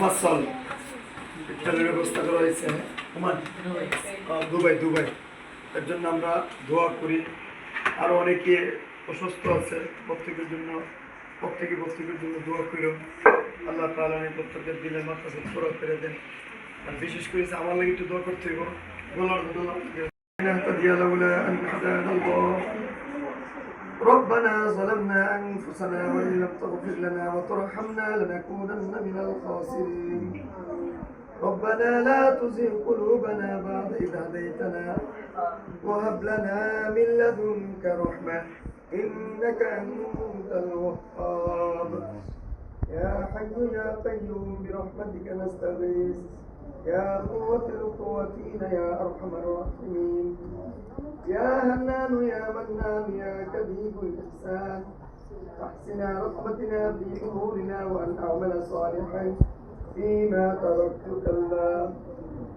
ফসল। ইফতারের ব্যবস্থা করা হয়েছে। Oman Dubai Dubai. এর জন্য আমরা দোয়া করি। আরও অনেকে অসুস্থ আছে, প্রত্যেকের জন্য, প্রত্যেকে প্রত্যেকের জন্য দোয়া করি আল্লাহ তালানি প্রত্যেকের দিনের মাত্রা সুরা ফেরে দেন। আর বিশেষ করে আমার লাগে একটু দোয়া করতে হইব। গলার গলা দিয়া বলে ربنا ظلمنا أنفسنا وإن لم تغفر لنا وترحمنا لنكونن من الخاسرين. ربنا لا تزغ قلوبنا بعد إذ هديتنا وهب لنا من لدنك رحمة إنك أنت الوهاب. يا حي يا قيوم برحمتك نستغيث. يا قوة القواتين يا أرحم الراحمين يا هنان يا منان يا كبير الإحسان أحسن رحمتنا في أمورنا وأن أعمل صالحا فيما تركت كلا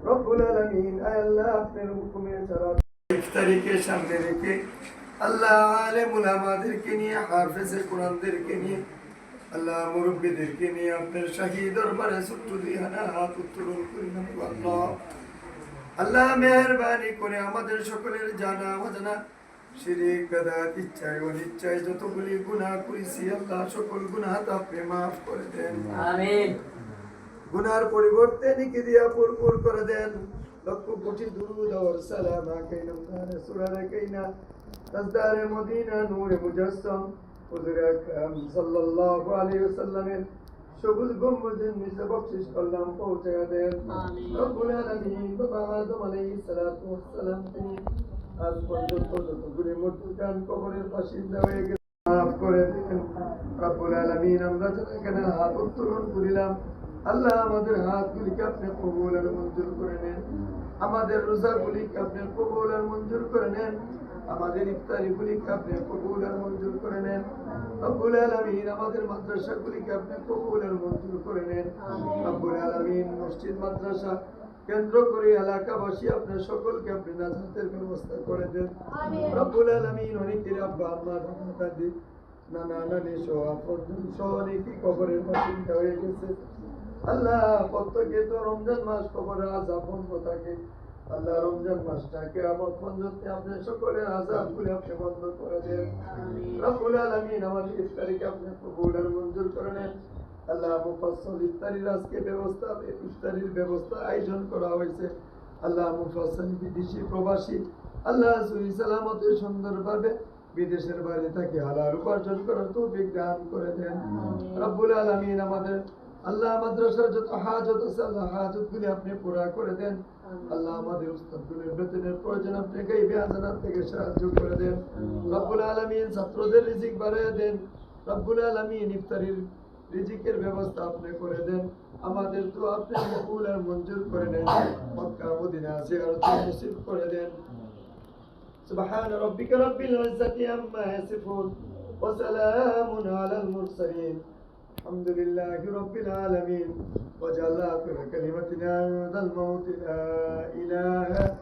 رب العالمين ألا أخبركم يا شراب ইফতারিকে সামনে রেখে আল্লাহ আলেমুল আমাদেরকে নিয়ে হাফেজে কোরআনদেরকে নিয়ে আল্লাহ মুরব্বীদেরকে নিয়ে আপনার শাহী দরবারে ছোট্ট দুই হানা হাত উত্তোলন করি আল্লাহ আল্লাহ মেহরবানি করে আমাদের সকলের জানা অজানা শিরিক বেদাত ইচ্ছায় অনিচ্ছায় যতগুলি গুনাহ করেছি আল্লাহ সকল গুনাহ আপনি মাফ করে দেন। আমিন। গুনার পরিবর্তে নিকে দিয়া পুরপুর করে দেন। লক্ষ কোটি দুরুদ আর সালাম আকাইনা রাসূলারে কাইনা তাজদারে মদিনা নূরে মুজাসসাম। হুজুর আকরাম সাল্লাল্লাহু আলাইহি ওয়াসাল্লামের সবুজ গম্বুজের নিচে বকশিস করলাম পৌঁছে দেন রব্বুল আলামিন বাবা আদম আলাইহিস সালাতু ওয়াসসালাম তিনি আজ পর্যন্ত যতগুলি মৃত্যুকান কবরের বাসিন্দা হয়ে গেছে মাফ করে দিন। রব্বুল আলামিন আমরা যেন এখানে হাত উত্তোলন করিলাম। আল্লাহ আমাদের হাতগুলিকে আপনি কবুল আর মঞ্জুর করে নেন। আমাদের রোজাগুলিকে আপনি কবুল আর মঞ্জুর করে নেন। আমাদের ইফতারিগুলিকে আপনি কবুল আর মঞ্জুর করে নেন। রব্বুল আলামিন আমাদের মাদ্রাসাগুলিকে আপনি কবুল আর মঞ্জুর করে নেন। রব্বুল আলামিন মসজিদ মাদ্রাসা কেন্দ্র করে এলাকাবাসী আপনার সকলকে আপনি নাজাতের ব্যবস্থা করে দেন। রব্বুল আলামিন অনেকের আব্বা আম্মা দাদা দাদি নানা নানি সহ আপনজন সহ অনেকেই কবরের বাসিন্দা হয়ে গেছে। আল্লাহ প্রত্যেকে তো রমজান মাস কবরে আজাব বন্ধ থাকে। আল্লাহ রমজান মাসটাকে আমার আপনি সকলের আজাব গুলি আপনি বন্ধ করে দেন। রব্বুল আলামিন আমাদের ইফতারিকে আপনি মঞ্জুর করে নেন। আল্লাহ মুফাসসল ইফতারির আজকে ব্যবস্থা ইফতারির ব্যবস্থা আয়োজন করা হয়েছে। আল্লাহ মুফাসসল বিদেশি প্রবাসী আল্লাহ সুই সালামতে সুন্দরভাবে বিদেশের বাইরে থেকে হালাল উপার্জন করার তৌফিক দান করে দেন। রব্বুল আলামিন আমাদের আল্লাহ মাদ্রাসার যত হাজত আছে আল্লাহ হাজতগুলি আপনি পুরা করে দেন আল্লাহ আমাদের উস্তাদগুলির বেতনের প্রয়োজন আপনি গাইবে হাজানাত থেকে সাহায্য করে দেন রব্বুল আলামিন ছাত্রদের রিজিক বাড়িয়ে দেন রব্বুল আলামিন ইফতারির রিজিকের ব্যবস্থা আপনি করে দেন আমাদের তো আপনি কবুল আর মঞ্জুর করে নেন মক্কা মদিনা জিয়ারত নসিব করে দেন سبحان ربك رب العزة عما يصفون وسلام على المرسلين الحمد لله رب العالمين. وجعل كلمتنا عند الموت. لا إله